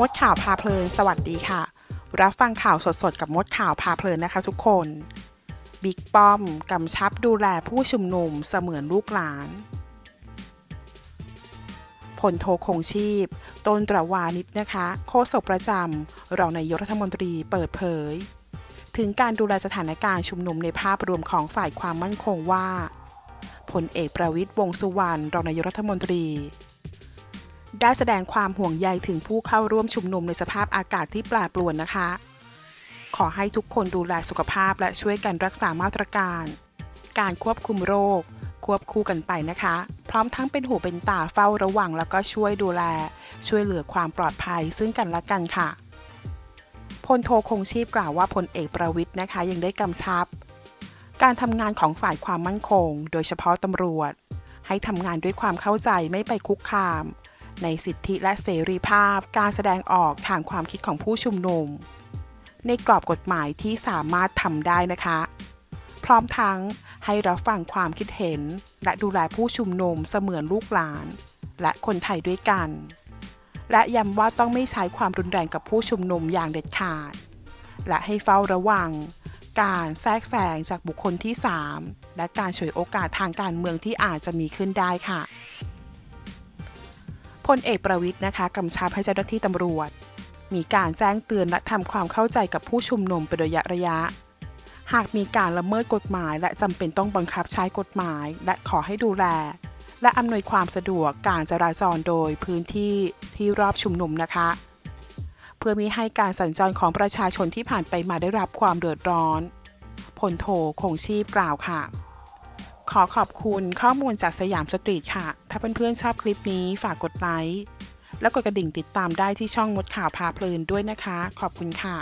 มดข่าวพาเพลิน สวัสดีค่ะ รับฟังข่าวสดๆ กับมดข่าวพาเพลินนะคะทุกคน บิ๊กป้อมกำชับดูแลผู้ชุมนุมเสมือนลูกหลาน พลโทคงชีพ ต้นตระวานิชนะคะ โฆษกประจำรองนายกรัฐมนตรีเปิดเผย ถึงการดูแลสถานการณ์ชุมนุมในภาพรวมของฝ่ายความมั่นคงว่าพลเอกประวิตยวงสุวรรณรองนายกรัฐมนตรี ได้แสดงความห่วงใยถึงผู้เข้าร่วมชุมนุมในสภาพอากาศที่แปรปรวนนะคะ ขอให้ทุกคนดูแลสุขภาพและช่วยกันรักษามาตรการ การควบคุมโรค ควบคู่กันไปนะคะ พร้อมทั้งเป็นหูเป็นตาเฝ้าระวังแล้วก็ช่วยดูแล ช่วยเหลือความปลอดภัยซึ่งกันและกันค่ะพลโทคงชีพกล่าวว่าพลเอกประวิทย์นะคะ ยังได้กำชับ การทำงานของฝ่ายความมั่นคง โดยเฉพาะตำรวจ ให้ทำงานด้วยความเข้าใจไม่ไปคุกคาม ในสิทธิและเสรีภาพการแสดงออกทางความคิดของผู้ชุมนุม ในกรอบกฎหมายที่สามารถทำได้นะคะ พร้อมทั้งให้รับฟังความคิดเห็น และดูแลผู้ชุมนุมเสมือนลูกหลาน และคนไทยด้วยกัน และย้ำว่าต้องไม่ใช้ความรุนแรงกับผู้ชุมนุมอย่างเด็ดขาด และให้เฝ้าระวังการแทรกแซงจากบุคคลที่ 3 และการฉวยโอกาสทางการเมืองที่อาจจะมีขึ้นได้ค่ะ พลเอกประวิทย์นะคะกำชับให้เจ้าหน้าที่ตำรวจ มีการแจ้งเตือนและทำความเข้าใจกับผู้ชุมนุมเป็นระยะระยะ หากมีการละเมิดกฎหมาย และจำเป็นต้องบังคับใช้กฎหมาย และขอให้ดูแล และอำนวยความสะดวกการจราจรโดยพื้นที่ที่รอบชุมนุมนะคะ เพื่อมีให้การสัญจรของประชาชนที่ผ่านไปมาได้รับความเดือดร้อนพลโทคงชีพกล่าวค่ะ ขอขอบคุณข้อมูลจากสยามสตรีทค่ะ ถ้าเพื่อนๆชอบคลิปนี้ฝากกดไลค์ และกดกระดิ่งติดตามได้ที่ช่องมดข่าวพาเพลินด้วยนะคะ ขอบคุณค่ะ